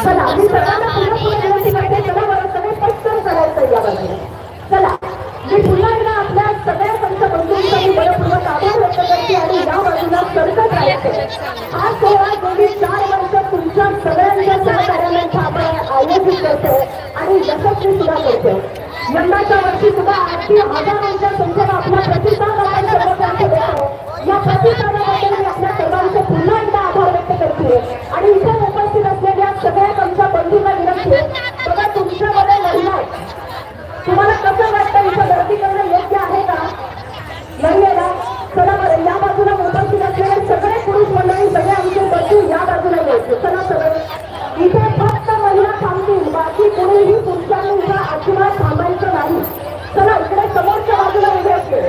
चला मी पुन्हा चला मी एकदा आपल्या सगळ्या पंच बंधूंचा मनपूर्वक आभार व्यक्त करते आणि या बाजूला सरकत राहते हा सोहळा गेली चार वर्ष तुमच्या सगळ्यांच्या आपण आयोजित करतो आणि यशस्वी सुद्धा करतो यंदाच्या वर्षी सुद्धा अगदी हजारांच्या संख्येनं आपला प्रतिसाद आपण देतो या प्रतिसादाबद्दल मी आपल्या सर्वांचे पुन्हा एकदा आभार व्यक्त करते आणि इथे उपस्थित असलेल्या सगळ्या आमच्या बंधूंना विनंती आहे, बघा तुमच्यामध्ये महिला आहेत. तुम्हाला कसं वाटतं इथं गर्दी करणं योग्य आहे का नाही आहे ना चला बरं या बाजूला उपस्थित असलेले सगळे पुरुष मंडळी सगळे आमचे बंधू या बाजूला यायचे चला सगळे इथे फक्त महिला थांबतील बाकी कोणीही पुरुषांनी इथं अजिबात थांबायचं नाही. चला इकडे समोरच्या बाजूला उभे असले.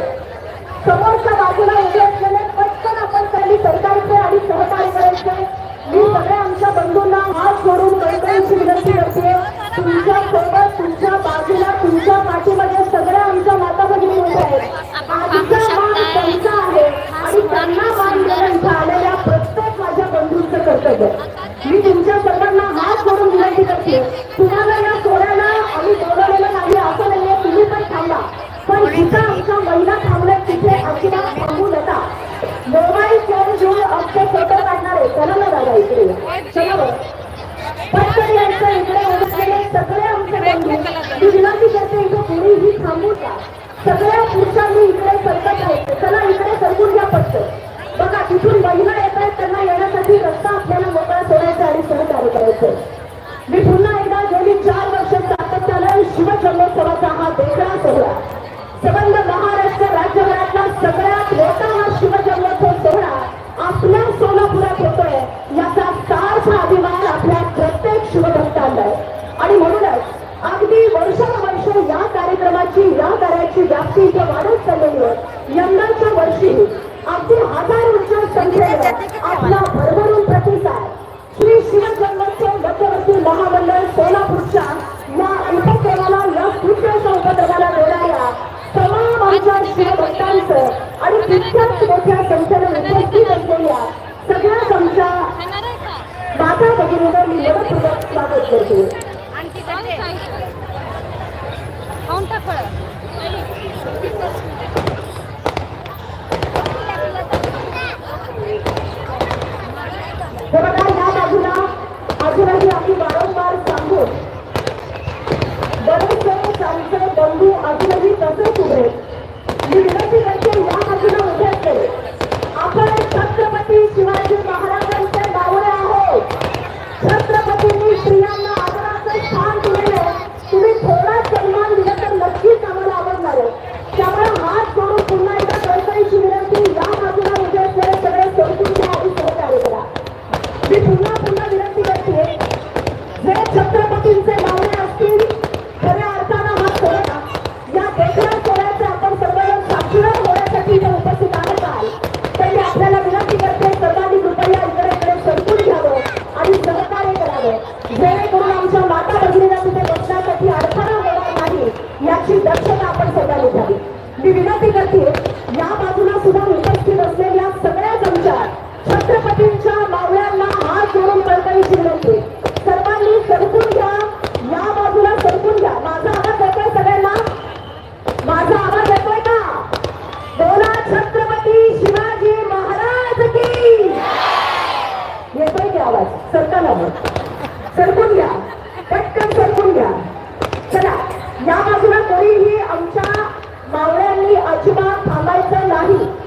समोरच्या बाजूला उभे असलेले पटकन आपण त्यांनी सरकारचे आणि सहकार्य करायचे. मी सगळ्या आमच्या बंधूंना हात जोडून कळकळीची विनंती करते. तुमच्यासोबत तुमच्या बाजूला तुमच्या पाठीमध्ये सगळ्या आमच्या माता भगिनी उभ्या आहेत आजचा मान त्यांचा आहे आणि त्यांना मान देणं इथं आलेल्या प्रत्येक माझ्या बंधूंचं कर्तव्य आहे. मी तुमच्या सर्वांना हात जोडून विनंती करते तुम्हाला या सोहळ्याला आम्ही बोलवलेलं नाही असं नाहीये तुम्ही पण थांबा पण जिथं आमच्या महिला थांबल्या साक्षीला सांगू थांबू नका मोबाईल फोन घेऊन आमचे फोटो काढणारे चला ना दादा इकडे. चला बरं पटकन इकडे सगळे आमचे बंधू. विनंती करते इथे कोणीही थांबू द्या सगळ्या पुरुषांनी इकडे सरकत चला इकडे सरकून घ्या पटकन. बघा तिथून महिला येत आहेत त्यांना येण्यासाठी रस्ता आपल्याला मोकळा सोडायचा आणि सहकार्य करायचं मी पुन्हा एकदा गेली चार वर्ष सातत्यानं शिवजन्मोत्सवाचा हा वेगळा सोहळा. संबंध महाराष्ट्र या कार्याची व्याप्ती इथं वाढत चाललेली आहे. यंदाच्या वर्षी अगदी हजारोच्या संख्येने आपला भरभरून प्रतिसाद. श्री शिवजन्मोत्सव मध्यवर्ती महामंडळ सोलापूरच्या या उपक्रमाला या खूपशा उपक्रमाला देणाऱ्या तमाम आमच्या शिवभक्तांचं आणि तितक्याच मोठ्या संख्येने उपस्थित असलेल्या सगळ्याच आमच्या माता भगिनीवर मी मनपूर्वक स्वागत करते. खाऊन Thank you. सरकून घ्या. पटकन सरकून घ्या. चला या बाजूला कोणीही आमच्या मावळ्यांनी अजिबात थांबायचं नाही.